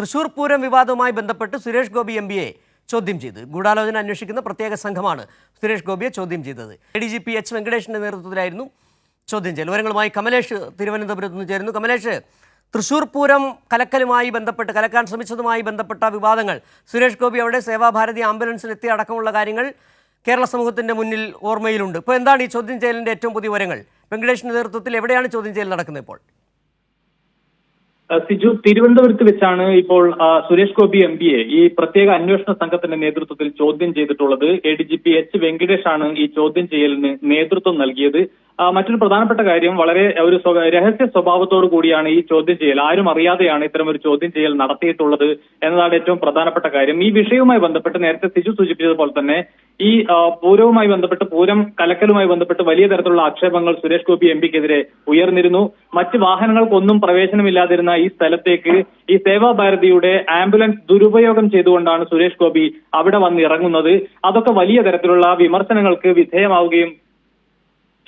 തൃശൂർ പൂരം വിവാദവുമായി ബന്ധപ്പെട്ട് സുരേഷ് ഗോപി എം ചോദ്യം ചെയ്ത്. ഗൂഢാലോചന അന്വേഷിക്കുന്ന പ്രത്യേക സംഘമാണ് സുരേഷ് ഗോപിയെ ചോദ്യം ചെയ്തത്. A D G P H വെങ്കടേഷിന്റെ നേതൃത്വത്തിലായിരുന്നു ചോദ്യം ചെയ്യൽ. വിവരങ്ങളുമായി കമലേഷ് തിരുവനന്തപുരത്ത് നിന്ന് ചേരുന്നു. കമലേഷ് തൃശൂർ പൂരം കലക്കലുമായി ബന്ധപ്പെട്ട് കലക്കാൻ ശ്രമിച്ചതുമായി ബന്ധപ്പെട്ട വിവാദങ്ങൾ. സുരേഷ് ഗോപി അവിടെ സേവാഭാരതി ആംബുലൻസിൽ എത്തിയ അടക്കമുള്ള കാര്യങ്ങൾ കേരള സമൂഹത്തിന്റെ മുന്നിൽ ഓർമ്മയിലുണ്ട്. ഇപ്പോൾ എന്താണ് ഈ ചോദ്യം ചെയ്യലിന്റെ ഏറ്റവും പുതിയ വിവരങ്ങൾ? വെങ്കടേഷിന്റെ നേതൃത്വത്തിൽ എവിടെയാണ് ചോദ്യം ചെയ്യൽ നടക്കുന്നത് ഇപ്പോൾ? സിജു തിരുവനന്തപുരത്ത് വെച്ചാണ് ഇപ്പോൾ സുരേഷ് ഗോപി എം പിയെ ഈ പ്രത്യേക അന്വേഷണ സംഘത്തിന്റെ നേതൃത്വത്തിൽ ചോദ്യം ചെയ്തിട്ടുള്ളത്. A D G P H Venkatesh ആണ് ഈ ചോദ്യം ചെയ്യലിന് നേതൃത്വം നൽകിയത്. മറ്റൊരു പ്രധാനപ്പെട്ട കാര്യം വളരെ ഒരു രഹസ്യ സ്വഭാവത്തോട് കൂടിയാണ് ഈ ചോദ്യം ചെയ്യൽ. ആരും അറിയാതെയാണ് ഇത്തരം ഒരു ചോദ്യം ചെയ്യൽ നടത്തിയിട്ടുള്ളത് എന്നതാണ് ഏറ്റവും പ്രധാനപ്പെട്ട കാര്യം. ഈ വിഷയവുമായി ബന്ധപ്പെട്ട് നേരത്തെ സിജു സൂചിപ്പിച്ചതുപോലെ തന്നെ ഈ പൂരവുമായി ബന്ധപ്പെട്ട് പൂരം കലക്കലുമായി ബന്ധപ്പെട്ട് വലിയ തരത്തിലുള്ള ആക്ഷേപങ്ങൾ സുരേഷ് ഗോപി എം പിക്കെതിരെ ഉയർന്നിരുന്നു. മറ്റ് വാഹനങ്ങൾക്കൊന്നും പ്രവേശനമില്ലാതിരുന്ന ഈ സ്ഥലത്തേക്ക് ഈ സേവാഭാരതിയുടെ ആംബുലൻസ് ദുരുപയോഗം ചെയ്തുകൊണ്ടാണ് സുരേഷ് ഗോപി അവിടെ വന്ന് ഇറങ്ങുന്നത് അതൊക്കെ വലിയ തരത്തിലുള്ള വിമർശനങ്ങൾക്ക് വിധേയമാവുകയും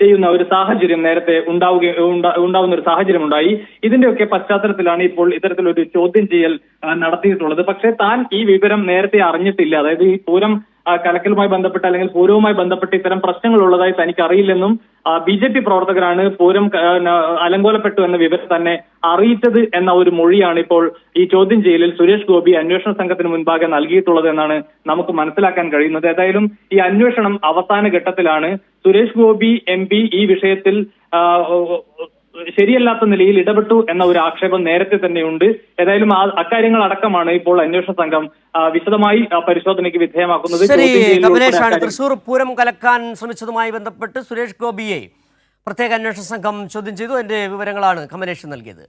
ചെയ്യുന്ന ഒരു സാഹചര്യം നേരത്തെ ഉണ്ടാവുക ഉണ്ടാ- ഉണ്ടാവുന്ന ഒരു സാഹചര്യം ഉണ്ടായി ഇതിന്റെയൊക്കെ പശ്ചാത്തലത്തിലാണ് ഇപ്പോൾ ഇത്തരത്തിലൊരു ചോദ്യം ചെയ്യൽ നടത്തിയിട്ടുള്ളത്. പക്ഷേ താൻ ഈ വിവരം നേരത്തെ അറിഞ്ഞിട്ടില്ല. അതായത് ഈ പൂരം കലക്കലുമായി ബന്ധപ്പെട്ട് അല്ലെങ്കിൽ പൂരവുമായി ബന്ധപ്പെട്ട് ഇത്തരം പ്രശ്നങ്ങൾ ഉള്ളതായി തനിക്ക് അറിയില്ലെന്നും ബി ജെ പി പ്രവർത്തകരാണ് പൂരം അലങ്കോലപ്പെട്ടു എന്ന വിവരം തന്നെ അറിയിച്ചത് എന്ന ഒരു മൊഴിയാണ് ഇപ്പോൾ ഈ ചോദ്യം ചെയ്യലിൽ സുരേഷ് ഗോപി അന്വേഷണ സംഘത്തിന് മുൻപാകെ നൽകിയിട്ടുള്ളത് എന്നാണ് നമുക്ക് മനസ്സിലാക്കാൻ കഴിയുന്നത്. ഏതായാലും ഈ അന്വേഷണം അവസാന ഘട്ടത്തിലാണ്. സുരേഷ് ഗോപി എം ഈ വിഷയത്തിൽ ശരിയല്ലാത്ത നിലയിൽ ഇടപെട്ടു എന്ന ഒരു ആക്ഷേപം നേരത്തെ തന്നെയുണ്ട്. ഏതായാലും ആ അക്കാര്യങ്ങൾ അടക്കമാണ് ഇപ്പോൾ അന്വേഷണ സംഘം വിശദമായി പരിശോധനയ്ക്ക് വിധേയമാക്കുന്നത്. കമലേഷാണ് തൃശൂർ പൂരം കലക്കാൻ ശ്രമിച്ചതുമായി ബന്ധപ്പെട്ട് സുരേഷ് ഗോപിയെ പ്രത്യേക അന്വേഷണ സംഘം ചോദ്യം ചെയ്തു. അതിന്റെ വിവരങ്ങളാണ് കമലേഷ് നൽകിയത്.